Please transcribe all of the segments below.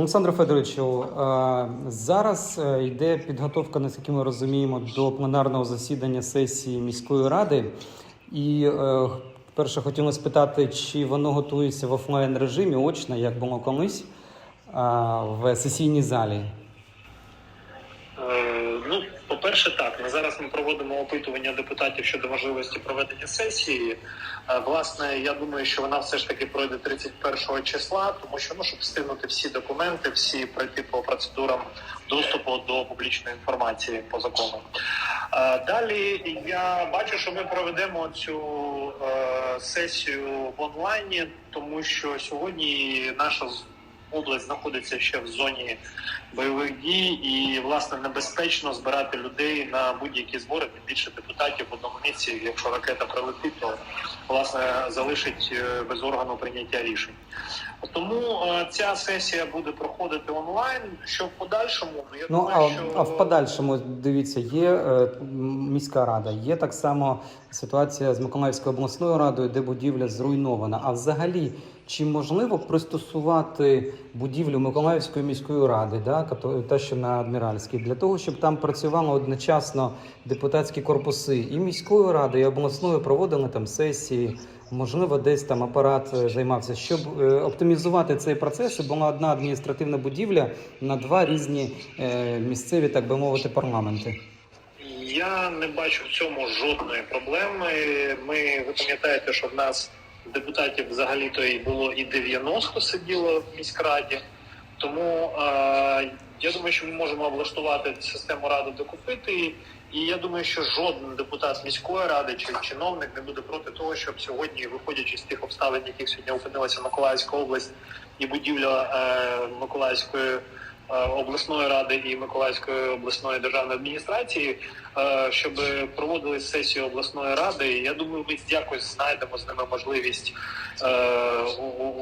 Олександр Федоровичу, е, зараз е, йде підготовка, наскільки ми розуміємо, до пленарного засідання сесії міської ради. І е, перше хотілося спитати, чи воно готується в офлайн режимі, очно, як було колись, в сесійній залі. По-перше, так. На зараз ми проводимо опитування депутатів щодо можливості проведення сесії. Е, Власне, я думаю, що вона все ж таки пройде 31 числа, тому що ну, щоб встигнути всі документи, всі пройти по процедурам доступу до публічної інформації по закону. Е, Далі я бачу, що ми проведемо цю е, сесію в онлайні, тому що сьогодні наша область знаходиться ще в зоні бойових дій, і власне небезпечно збирати людей на будь-які збори, тим більше депутатів в одному місці. Якщо ракета прилетить, то власне залишить е, без органу прийняття рішень. Тому е, ця сесія буде проходити онлайн. Що в подальшому, ну, я Ну думаю, а, що а в подальшому дивіться, є е, міська рада, є так само ситуація з Миколаївською обласною радою, де будівля зруйнована. А взагалі, чи можливо пристосувати будівлю Миколаївської міської ради, да, та що на Адміральській, для того, щоб там працювали одночасно депутатські корпуси і міської ради, і обласної проводили там сесії. Можливо, десь там апарат е, займався, щоб е, оптимізувати цей процес. І була одна адміністративна будівля на два різні е, місцеві, так би мовити, парламенти. Я не бачу в цьому жодної проблеми. Ми ви пам'ятаєте, що в нас депутатів взагалі то і було і 90 сиділо в міськраді. Тому е, я думаю, що ми можемо облаштувати систему ради докупити. І я думаю, що жоден депутат міської ради чи чиновник не буде проти того, щоб сьогодні, виходячи з тих обставин, яких сьогодні опинилася Миколаївська область і будівля е, Миколаївської обласної ради і Миколаївської обласної державної адміністрації, е, щоб проводили сесію обласної ради. Я думаю, ми якось знайдемо з ними можливість е,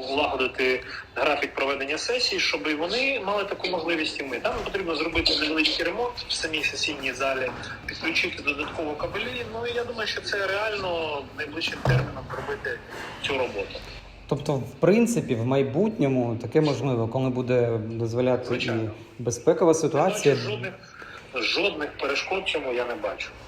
улагодити графік проведення сесії, щоб і вони мали таку можливість. І ми там потрібно зробити невеличкий ремонт в самій сесійній залі, підключити додатково кабелі. Ну і я думаю, що це реально найближчим терміном зробити цю роботу. Тобто, в принципі, в майбутньому таке можливо, коли буде дозволяти Звичайно. і безпекова ситуація. жодних жодних перешкод чому я не бачу.